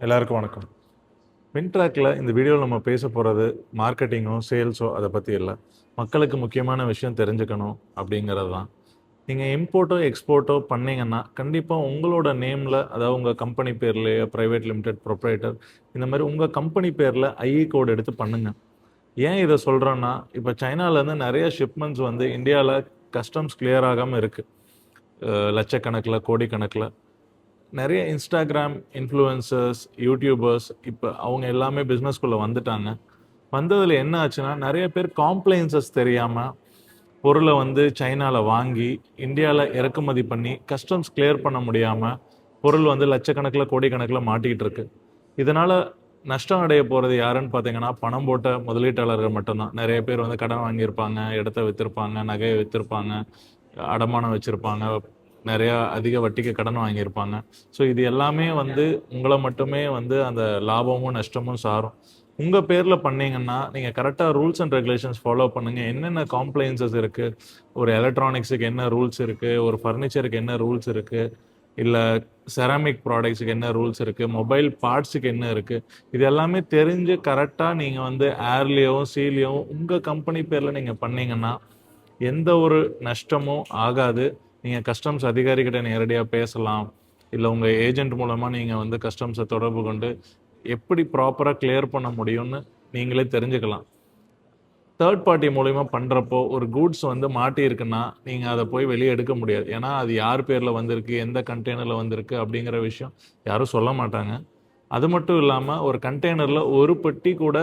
எல்லாருக்கும் வணக்கம். மின்ட்ராக்கில் இந்த வீடியோவில் நம்ம பேச போகிறது மார்க்கெட்டிங்கோ சேல்ஸோ அதை பற்றி இல்லை. மக்களுக்கு முக்கியமான விஷயம் தெரிஞ்சுக்கணும் அப்படிங்கிறது தான். நீங்கள் இம்போர்ட்டோ எக்ஸ்போர்ட்டோ பண்ணீங்கன்னா கண்டிப்பாக உங்களோட நேமில் அதாவது உங்கள் கம்பெனி பேர்லேயோ ப்ரைவேட் லிமிடெட் ப்ரொப்ரைட்டர் இந்த மாதிரி உங்கள் கம்பெனி பேரில் ஐஇ கோட் எடுத்து பண்ணுங்கள் ஏன் இதை சொல்கிறேன்னா இப்போ சைனாலேருந்து நிறைய ஷிப்மெண்ட்ஸ் வந்து இந்தியாவில் கஸ்டம்ஸ் கிளியர் ஆகாமல் இருக்குது லட்சக்கணக்கில் கோடிக்கணக்கில். நிறைய இன்ஸ்டாகிராம் இன்ஃப்ளூயன்சர்ஸ் யூடியூபர்ஸ் இப்போ அவங்க எல்லாமே பிஸ்னஸ்குள்ளே வந்துட்டாங்க. வந்ததில் என்ன ஆச்சுன்னா நிறைய பேர் காம்ப்ளைன்சஸ் தெரியாமல் பொருளை வந்து சைனாவில் வாங்கி இந்தியாவில் இறக்குமதி பண்ணி கஸ்டம்ஸ் கிளியர் பண்ண முடியாமல் பொருள் வந்து லட்சக்கணக்கில் கோடிக்கணக்கில் மாட்டிக்கிட்டு இருக்கு. இதனால் நஷ்டம் அடைய போகிறது யாருன்னு பார்த்தீங்கன்னா பணம் போட்ட முதலீட்டாளர்கள் மட்டும்தான். நிறைய பேர் வந்து கடன் வாங்கியிருப்பாங்க இடத்த விற்றுருப்பாங்க நகையை விற்றுருப்பாங்க அடமானம் வச்சுருப்பாங்க நிறையா அதிக வட்டிக்கு கடன் வாங்கியிருப்பாங்க. ஸோ இது எல்லாமே வந்து உங்களை மட்டுமே வந்து அந்த லாபமும் நஷ்டமும் சாரும். உங்கள் பேரில் பண்ணீங்கன்னா நீங்கள் கரெக்டாக ரூல்ஸ் அண்ட் ரெகுலேஷன்ஸ் ஃபாலோ பண்ணுங்கள் என்னென்ன காம்ப்ளைன்சஸ் இருக்குது ஒரு எலக்ட்ரானிக்ஸுக்கு என்ன ரூல்ஸ் இருக்குது ஒரு ஃபர்னிச்சருக்கு என்ன ரூல்ஸ் இருக்குது இல்லை செராமிக் ப்ராடக்ட்ஸுக்கு என்ன ரூல்ஸ் இருக்குது மொபைல் பார்ட்ஸுக்கு என்ன இருக்குது இது எல்லாமே தெரிஞ்சு கரெக்டாக நீங்கள் வந்து ஏர்லேயும் சீலேயும் உங்கள் கம்பெனி பேரில் நீங்கள் பண்ணீங்கன்னா எந்த ஒரு நஷ்டமும் ஆகாது. நீங்கள் கஸ்டம்ஸ் அதிகாரிகிட்ட நேரடியாக பேசலாம். இல்லை உங்கள் ஏஜென்ட் மூலமாக நீங்கள் வந்து கஸ்டம்ஸை தொடர்பு கொண்டு எப்படி ப்ராப்பராக கிளியர் பண்ண முடியும்னு நீங்களே தெரிஞ்சுக்கலாம். தேர்ட் பார்ட்டி மூலிமா பண்ணுறப்போ ஒரு கூட்ஸ் வந்து மாட்டியிருக்குன்னா நீங்கள் அதை போய் வெளியே எடுக்க முடியாது. ஏன்னா அது யார் பேரில் வந்திருக்கு எந்த கண்டெய்னரில் வந்திருக்கு அப்படிங்கிற விஷயம் யாரும் சொல்ல மாட்டாங்க. அது மட்டும் இல்லாமல் ஒரு கண்டெய்னரில் ஒரு பெட்டி கூட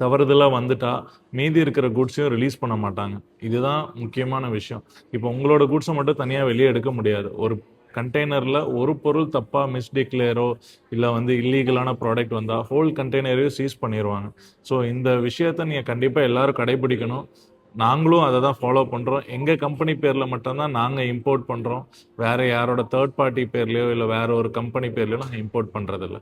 தவறுதலாக வந்துட்டா மீதி இருக்கிற குட்ஸையும் ரிலீஸ் பண்ண மாட்டாங்க. இதுதான் முக்கியமான விஷயம். இப்போ உங்களோட குட்ஸை மட்டும் தனியாக வெளியே எடுக்க முடியாது. ஒரு கண்டெய்னரில் ஒரு பொருள் தப்பாக மிஸ்டிக்ளேரோ இல்லை வந்து இல்லீகலான ப்ராடக்ட் வந்தால் ஹோல் கண்டெய்னரையும் சீஸ் பண்ணிடுவாங்க ஸோ இந்த விஷயத்த நீங்கள் கண்டிப்பாக எல்லோரும் கடைபிடிக்கணும். நாங்களும் அதை தான் ஃபாலோ பண்ணுறோம் எங்கள் கம்பெனி பேரில் மட்டும்தான் நாங்கள் இம்போர்ட் பண்ணுறோம் வேறு யாரோட தேர்ட் பார்ட்டி பேர்லையோ இல்லை வேற ஒரு கம்பெனி பேர்லையோ நாங்கள் இம்போர்ட் பண்ணுறதில்ல